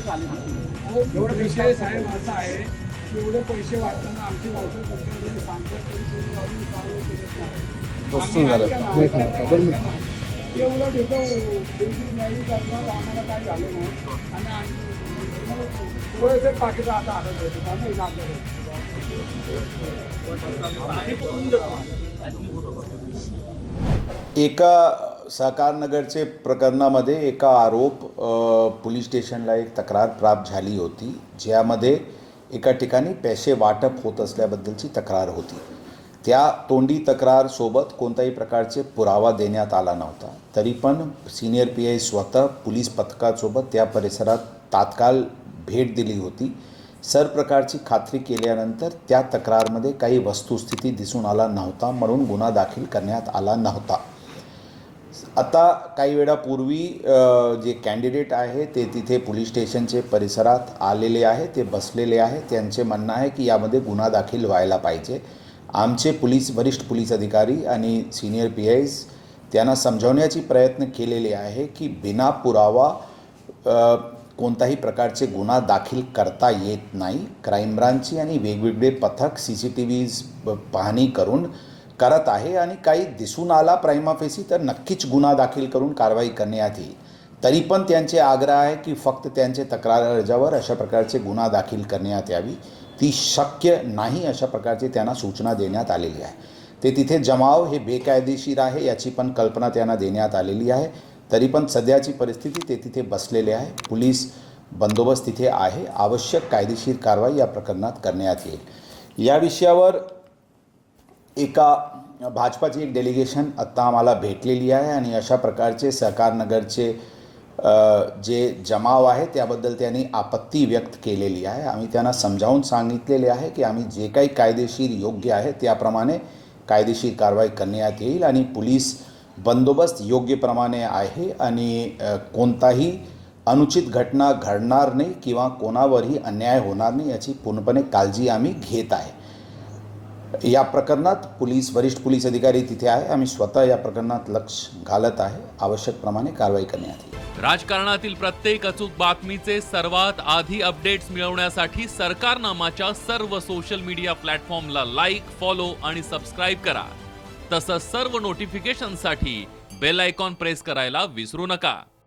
एवढं विषय साहेब असा आहे की एवढे पैसे वाटताना आमची सांगतात तरी. कोणी अजून कारवाई करत नाही. करणार आम्हाला काय झालं नाही. आणि आम्ही थोडेसे पाकिट आता हातात होते एका सहकारनगरचे प्रकरणामध्ये एका आरोप पोलीस स्टेशनला एक तक्रार प्राप्त झाली होती ज्यामध्ये एका ठिकाणी पैसे वाटप होत असल्याबद्दलची तक्रार होती. त्या तोंडी तक्रारसोबत कोणत्याही प्रकारचे पुरावा देण्यात आला नव्हता. तरी पण सिनियर पी आय स्वतः पोलीस पथकासोबत त्या परिसरात तात्काळ भेट दिली होती. सर प्रकारची खात्री केल्यानंतर त्या तक्रारमध्ये काही वस्तुस्थिती दिसून आला नव्हता म्हणून गुन्हा दाखल करण्यात आला नव्हता. आता काही वेळापूर्वी जे कॅन्डिडेट आहे ते तिथे पोलीस स्टेशनचे परिसरात आलेले आहे ते बसलेले आहे. त्यांचे म्हणणं आहे की यामध्ये गुन्हा दाखल व्हायला पाहिजे. आमचे पोलीस वरिष्ठ पोलीस अधिकारी आणि सिनियर पी आयज त्यांना समजावण्याची प्रयत्न केलेले आहे की बिना पुरावा कोणताही प्रकारचे गुन्हा दाखल करता येत नाही. क्राईम ब्रांचची आणि वेगवेगळे पथक सी सी टी व्हीज पाहणी करून करत आहे आणि काही दिसून आला प्राइमाफेसी तर नक्कीच गुन्हा दाखल करून कारवाई करण्यात येईल. तरी पण त्यांचे आग्रह आहे की फक्त त्यांचे तक्रार अर्जावर अशा प्रकारचे गुन्हा दाखल करण्यात यावी. ती शक्य नाही अशा प्रकारची त्यांना सूचना देण्यात आलेली आहे. ते तिथे जमाव हे बेकायदेशीर आहे याची पण कल्पना त्यांना देण्यात आलेली आहे. तरी पण सध्याची परिस्थिती ते तिथे बसलेले आहे. पोलीस बंदोबस्त तिथे आहे. आवश्यक कायदेशीर कारवाई या प्रकरणात करण्यात येईल. या विषयावर एका भाजपाची एक डेलिगेशन आत्ता आम्हाला भेटलेली आहे आणि अशा प्रकारचे सहकारनगरचे जे जमाव आहे त्याबद्दल त्यांनी आपत्ती व्यक्त केलेली आहे. आम्ही त्यांना समजावून सांगितलेले आहे की आम्ही जे काही कायदेशीर योग्य आहे त्याप्रमाणे कायदेशीर कारवाई करण्यात येईल आणि पोलीस बंदोबस्त योग्यप्रमाणे आहे आणि कोणताही अनुचित घटना घडणार नाही किंवा कोणावरही अन्याय होणार नाही याची पूर्णपणे काळजी आम्ही घेत आहे. या प्रकरणात पोलीस वरिष्ठ पोलीस अधिकारी तिथे आहे. आम्ही स्वतः या प्रकरणात लक्ष घालत आहे. आवश्यक प्रमाणे कारवाई करण्यात येईल. राजकारणातील प्रत्येक अचूक बातमीचे सर्वात आधी अपडेट्स मिळवण्यासाठी सरकारनामाच्या सर्व सोशल मीडिया प्लॅटफॉर्मला लाईक फॉलो आणि सबस्क्राईब करा. तसंच सर्व नोटिफिकेशनसाठी बेल आयकॉन प्रेस करायला विसरू नका.